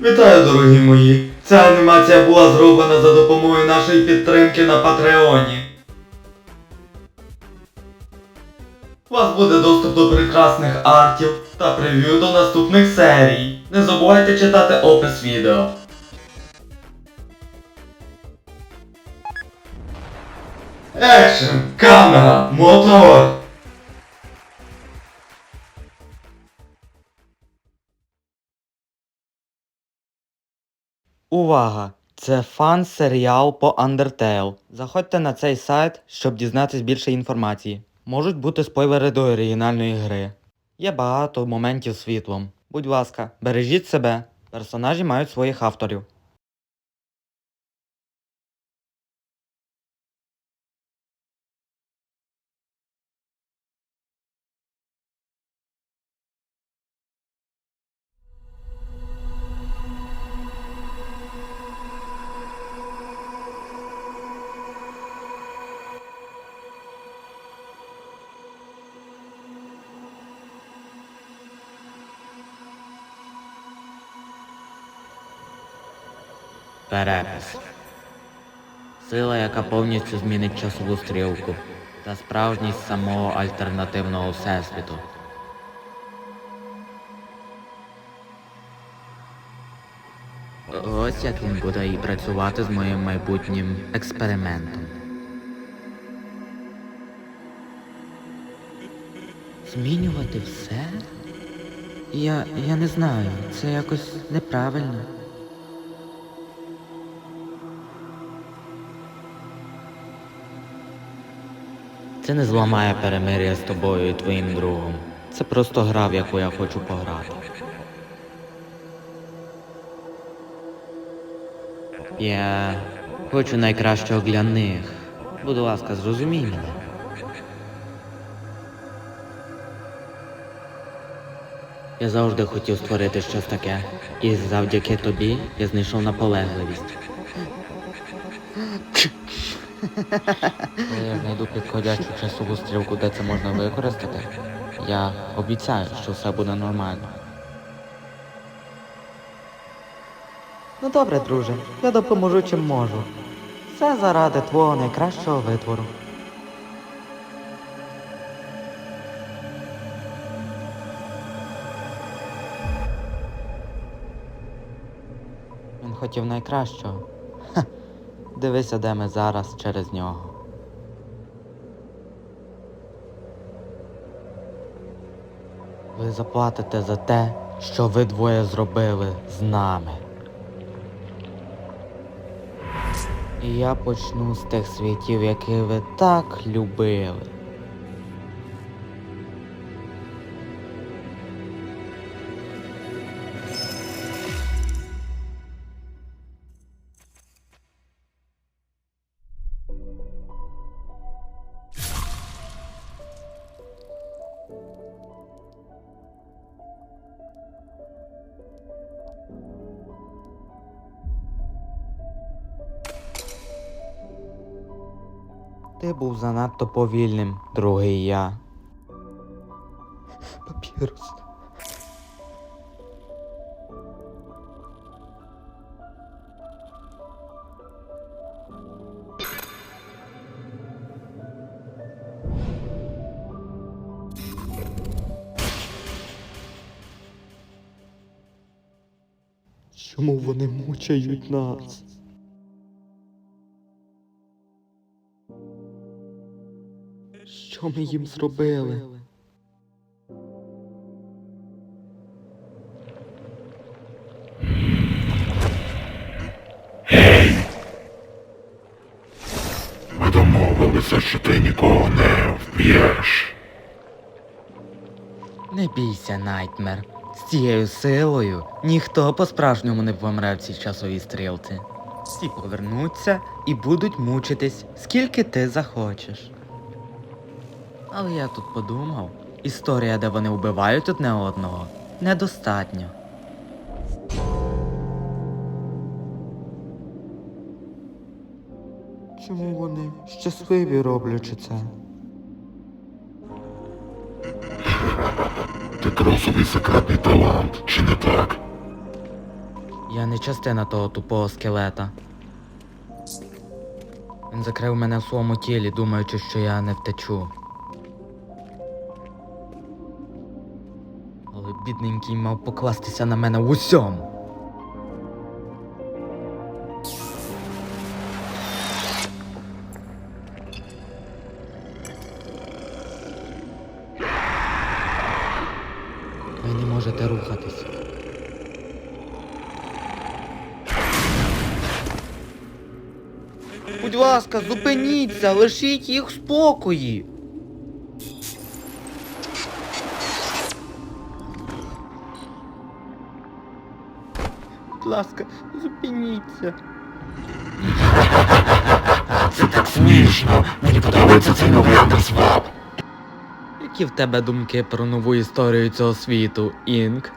Вітаю, дорогі мої! Ця анімація була зроблена за допомогою нашої підтримки на Патреоні. У вас буде доступ до прекрасних артів та прев'ю до наступних серій. Не забувайте читати опис відео. Екшн! Камера! Мотор! Увага! Це фан-серіал по Undertale. Заходьте на цей сайт, щоб дізнатись більше інформації. Можуть бути спойлери до оригінальної гри. Є багато моментів світлом. Будь ласка, бережіть себе. Персонажі мають своїх авторів. Перепис. Сила, яка повністю змінить часову стрілку та справжність самого альтернативного всесвіту. Ось як він буде і працювати з моїм майбутнім експериментом. Змінювати все? Я. я не знаю, це якось неправильно. Це не зламає перемир'я з тобою і твоїм другом. Це просто гра, в яку я хочу пограти. Я хочу найкращого для них. Будь ласка, зрозумій мене. Я завжди хотів створити щось таке, і завдяки тобі я знайшов наполегливість. Коли я знайду підходящу часову стрілку, де це можна використати, я обіцяю, що все буде нормально. Ну добре, друже, я допоможу чим можу. Все заради твого найкращого витвору. Він хотів найкращого. Дивися, де ми зараз через нього. Ви заплатите за те, що ви двоє зробили з нами. І я почну з тих світів, які ви так любили. Був занадто повільним, другий я. Папірус. Чому вони мучають нас? Що ми їм зробили? Ми домовилися, що ти нікого не вб'єш. Не бійся, Найтмер. З цією силою ніхто по-справжньому не помре в цій часовій стрілці. Всі повернуться і будуть мучитись, скільки ти захочеш. Але я тут подумав, історія, де вони вбивають одне одного, недостатньо. Чому вони щасливі роблячи це? Ти кросовий секретний талант, чи не так? Я не частина того тупого скелета. Він закрив мене в своєму тілі, думаючи, що я не втечу. Бідненький мав покластися на мене в усьому. Ви не можете рухатись. Будь ласка, зупиніться, лишіть їх в спокої. Ласка, зупиніться. Це так смішно. Мені подобається цей новий андерсвап. Які в тебе думки про нову історію цього світу, Інк?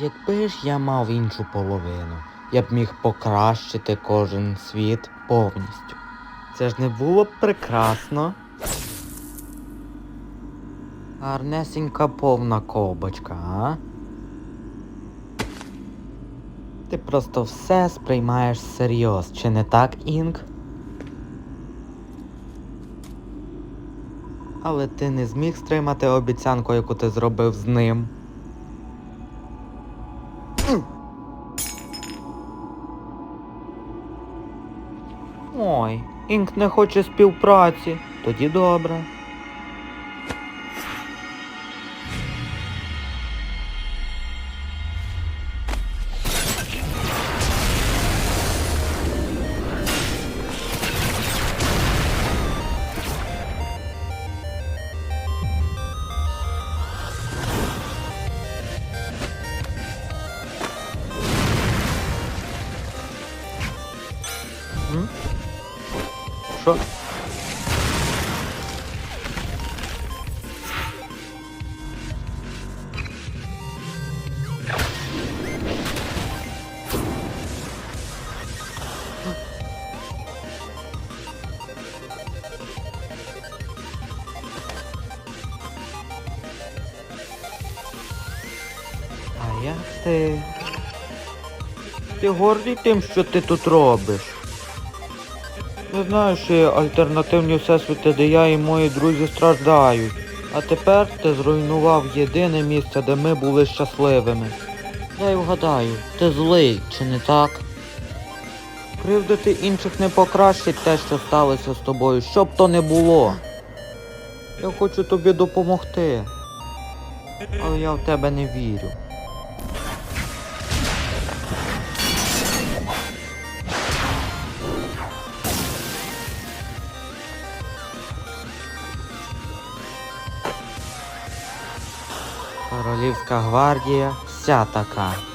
Якби ж я мав іншу половину, я б міг покращити кожен світ повністю. Це ж не було б прекрасно. Гарнесенька повна кобочка, а? Ти просто все сприймаєш всерйоз, чи не так, Інк? Але ти не зміг стримати обіцянку, яку ти зробив з ним. Ой, Інк не хоче співпраці. Тоді добре. Як ти? Ти гордий тим, що ти тут робиш? Я знаю, що є альтернативні всесвіти, де я і мої друзі страждають. А тепер ти зруйнував єдине місце, де ми були щасливими. Дай вгадаю, ти злий, чи не так? Кривдити інших не покращить те, що сталося з тобою, що б то не було. Я хочу тобі допомогти. Але я в тебе не вірю. Гвардія вся така.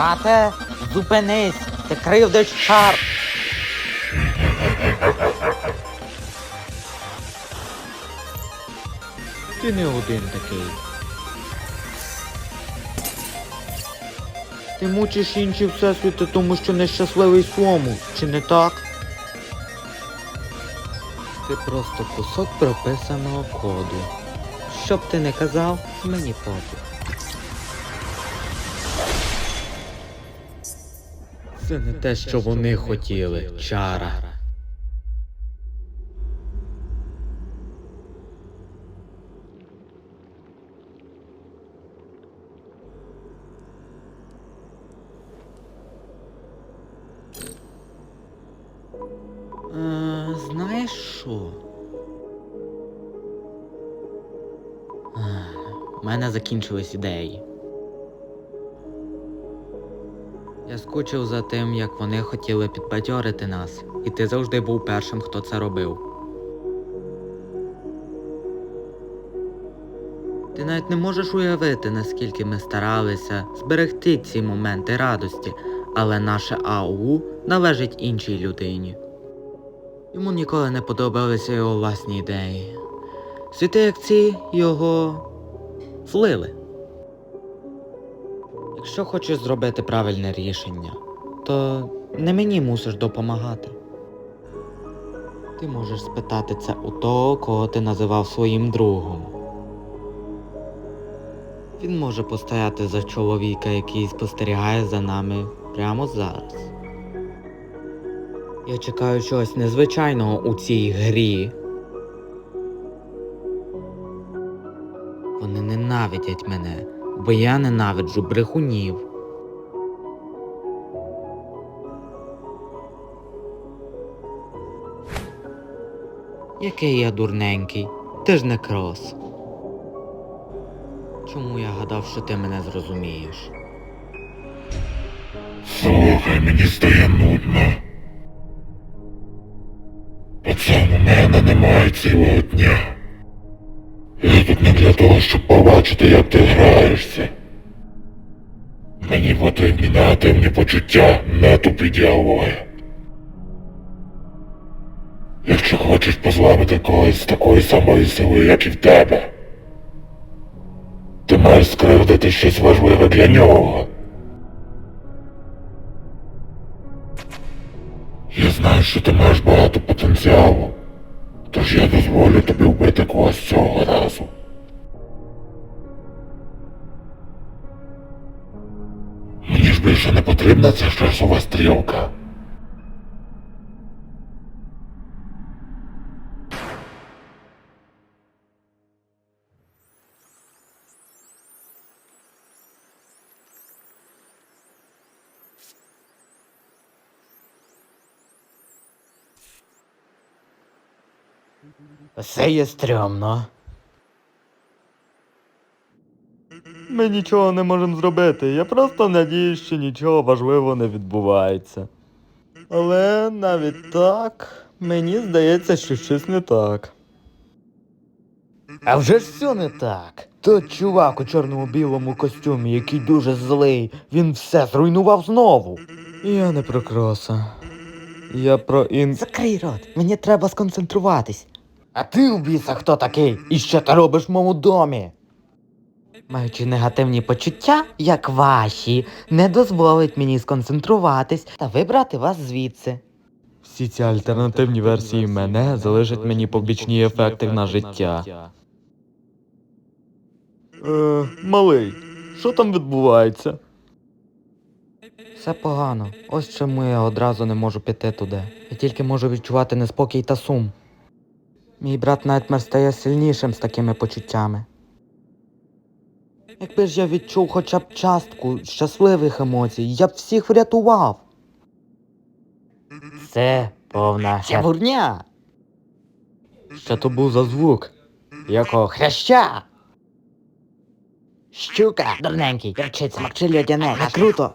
Брате, зупинись, ти кривдиш шар. Ти не один такий. Ти мучиш інші всесвіти, тому що нещасливий в своєму, чи не так? Ти просто кусок прописаного коду. Що б ти не казав, мені пофіг. Це не те, що вони хотіли, чара. Мене закінчились ідеї. Я скучив за тим, як вони хотіли підбадьорити нас, і ти завжди був першим, хто це робив. Ти навіть не можеш уявити, наскільки ми старалися зберегти ці моменти радості, але наше АУ належить іншій людині. Йому ніколи не подобалися його власні ідеї. Світи як ці його злили. Якщо хочеш зробити правильне рішення, то не мені мусиш допомагати. Ти можеш спитати це у того, кого ти називав своїм другом. Він може постояти за чоловіка, який спостерігає за нами прямо зараз. Я чекаю чогось незвичайного у цій грі. Вони ненавидять мене, бо я ненавиджу брехунів. Який я дурненький, ти ж не крос. Чому я гадав, що ти мене зрозумієш? Слухай, мені стає нудно. Пацан, у мене немає цілого дня. Тут не для того, щоб побачити, як ти граєшся. Мені потрібні негативні почуття, не тупі діалоги. Якщо хочеш позламити когось з такої самої сили, як і в тебе, ти маєш скривдити щось важливе для нього. Я знаю, що ти маєш багато потенціалу, тож я дозволю тобі вбити когось цього разу. Більше не потрібна ця часова стрілка. Все є стрьомно. Ми нічого не можемо зробити. Я просто надіюсь, що нічого важливого не відбувається. Але навіть так, мені здається, що щось не так. А вже ж все не так. Той чувак у чорному білому костюмі, який дуже злий, він все зруйнував знову. Я не про кроса. Я про ін. Закрий рот, мені треба сконцентруватись. А ти у біса хто такий? І що ти робиш в моєму домі? Маючи негативні почуття, як ваші, не дозволить мені сконцентруватись та вибрати вас звідси. Всі ці альтернативні версії мене залишать мені побічні ефекти на життя. Е, малий, що там відбувається? Все погано. Ось чому я одразу не можу піти туди. Я тільки можу відчувати неспокій та сум. Мій брат Найтмер стає сильнішим з такими почуттями. Якби ж я відчув хоча б частку щасливих емоцій, я б всіх врятував. Це повна херня. Що то був за звук? Якого хряща? Щука, дурненький, вчиться макчи льодяне, а круто.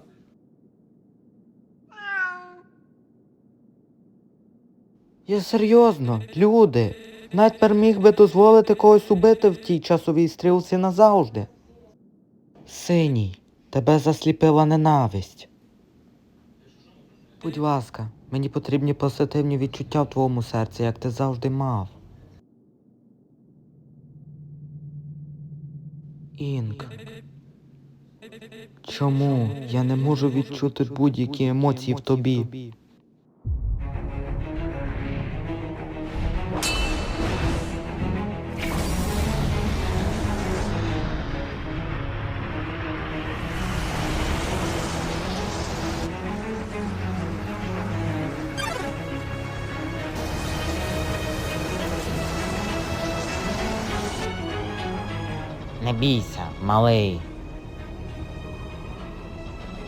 Я серйозно, люди. Найтпер міг би дозволити когось убити в тій часовій стрілці назавжди. Синій, тебе засліпила ненависть. Будь ласка, мені потрібні позитивні відчуття в твоєму серці, як ти завжди мав. Інк. Чому я не можу відчути будь-які емоції в тобі? Не бійся, малий.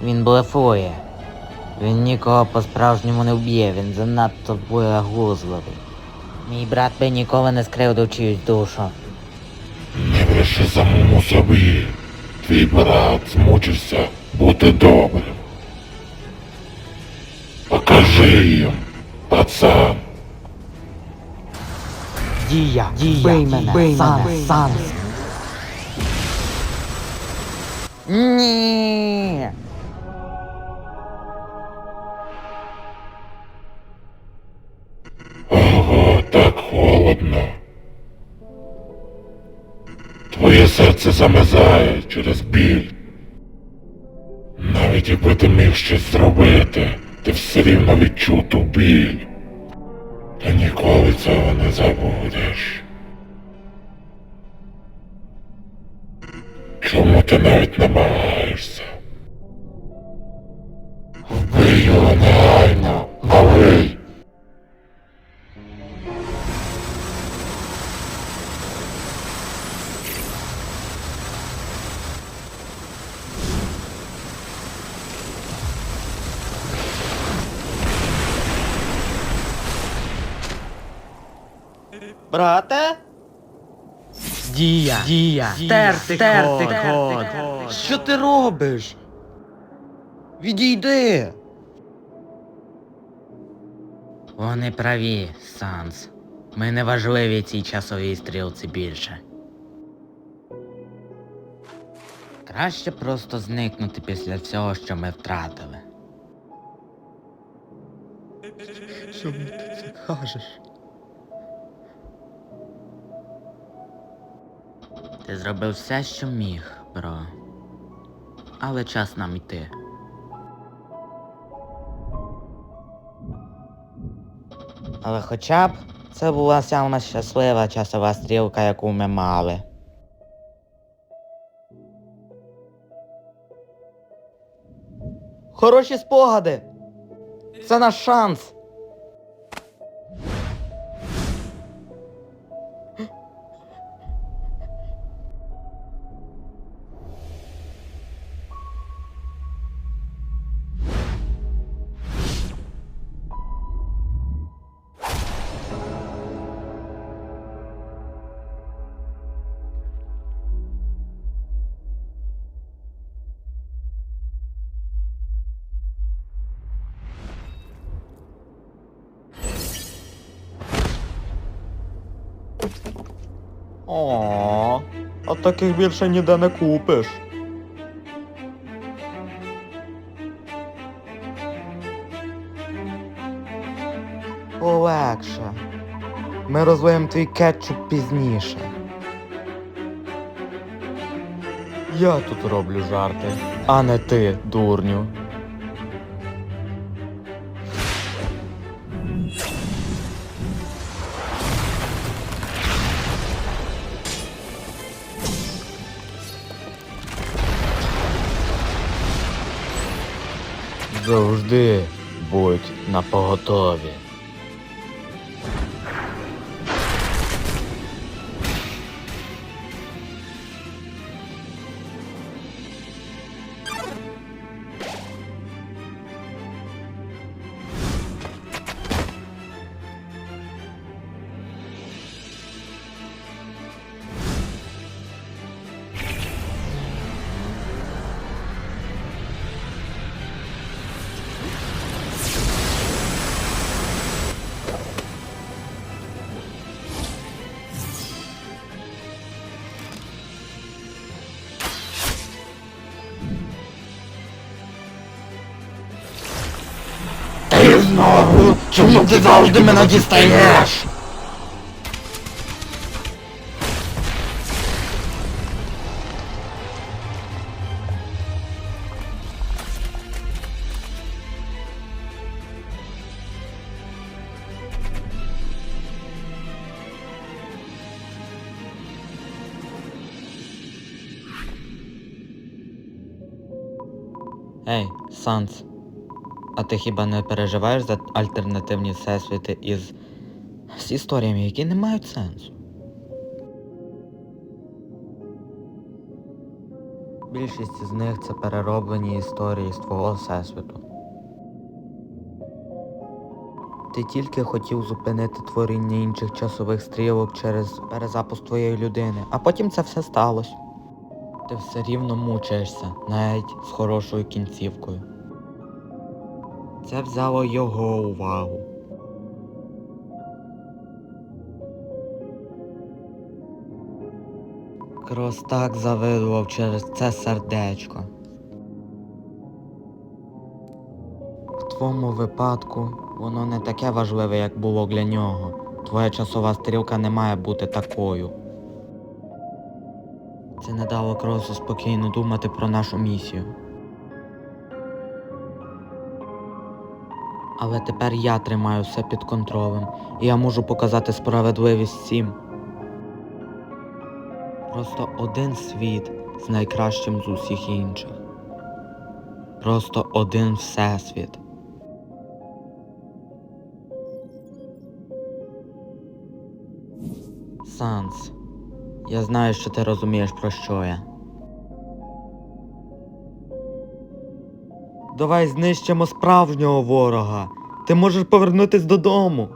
Він блефує. Він нікого по-справжньому не вб'є, він занадто боягузливий. Мій брат би ніколи не скривдив чиюсь душу. Не бреши самому собі. Твій брат змучився бути добрим. Скажи їм, пацан. Дія, дія, бий мене, бий мене, Санс. Ні. Ого, так холодно. Твоє серце замизає через біль. Навіть якби ти міг щось зробити, ти все рівно відчув ту біль. Ти ніколи цього не забудеш. Чому ти навіть Стерти, стерти, код. Що ти робиш? Відійди! Вони праві, Санс. Ми не важливі цій часовій стрілці більше. Краще просто зникнути після всього, що ми втратили. Чому ти це кажеш? Ти зробив все, що міг, бро. Але час нам йти. Але хоча б це була сама щаслива часова стрілка, яку ми мали. Хороші спогади! Це наш шанс! О, а таких більше ніде не купиш. Полегше. Ми розлиємо твій кетчуп пізніше. Я тут роблю жарти, а не ти, дурню. Завжди будь на поготові. Знову! Чому ти завжди мене дістаєш? А ти хіба не переживаєш за альтернативні всесвіти із. з історіями, які не мають сенсу? Більшість із них це перероблені історії з твого всесвіту. Ти тільки хотів зупинити творіння інших часових стрілок через перезапуск твоєї людини, а потім це все сталося. Ти все рівно мучаєшся, навіть з хорошою кінцівкою. Це взяло його увагу. Крос так завидував через це сердечко. В твоєму випадку воно не таке важливе, як було для нього. Твоя часова стрілка не має бути такою. Це не дало Кросу спокійно думати про нашу місію. Але тепер я тримаю все під контролем, і я можу показати справедливість всім. Просто один світ з найкращим з усіх інших. Просто один всесвіт. Санс, я знаю, що ти розумієш про що я. Давай знищимо справжнього ворога. Ти можеш повернутись додому.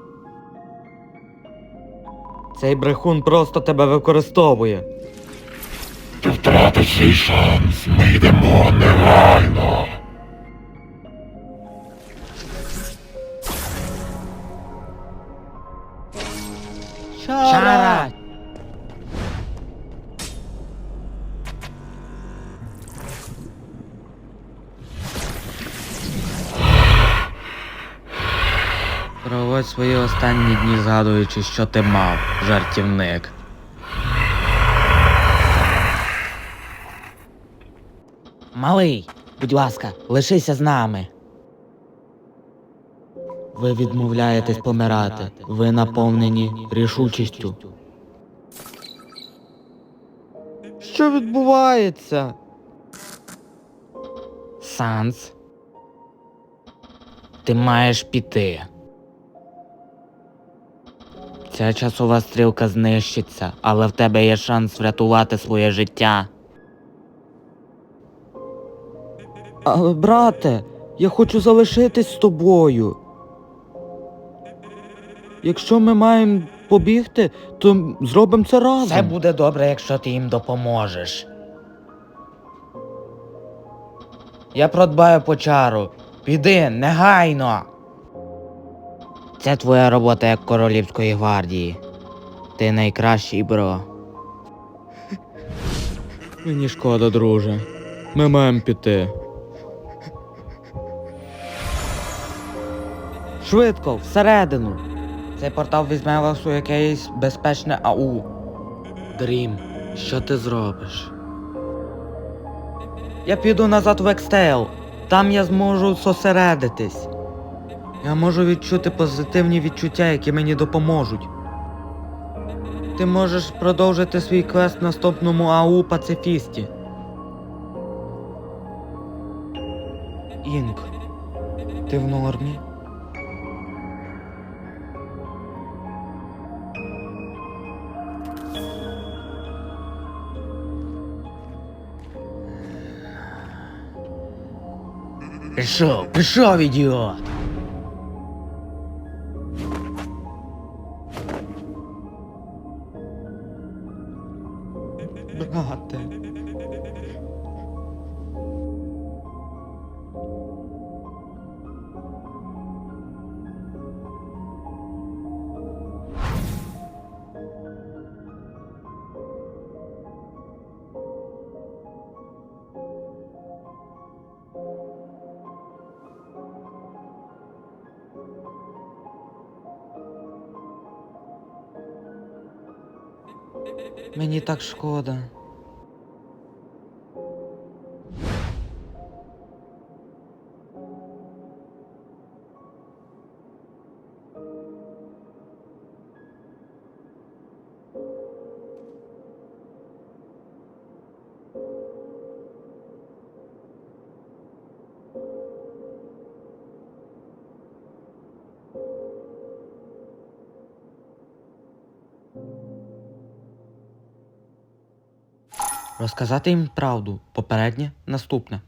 Цей брехун просто тебе використовує. Ти втратив свій шанс. Ми йдемо негайно. Останні дні, згадуючи, що ти мав, жартівник. Малий, будь ласка, лишися з нами. Ви відмовляєтесь помирати. Ви наповнені рішучістю. Що відбувається? Санс. Ти маєш піти. Ця часова стрілка знищиться, але в тебе є шанс врятувати своє життя. Але, брате, я хочу залишитись з тобою. Якщо ми маємо побігти, то зробимо це разом. Все буде добре, якщо ти їм допоможеш. Я продбаю по чару. Піди, негайно. Це твоя робота як королівської гвардії. Ти найкращий, бро. Мені шкода, друже. Ми маємо піти. Швидко, всередину. Цей портал візьме вас у якесь безпечне АУ. Дрім, що ти зробиш? Я піду назад в Екстейл. Там я зможу зосередитись. Я можу відчути позитивні відчуття, які мені допоможуть. Ти можеш продовжити свій квест в наступному АУ пацифісті. Інк, ти в нормі? Пішов, пішов, ідіот. Шкода. Розказати їм правду. Попереднє наступне.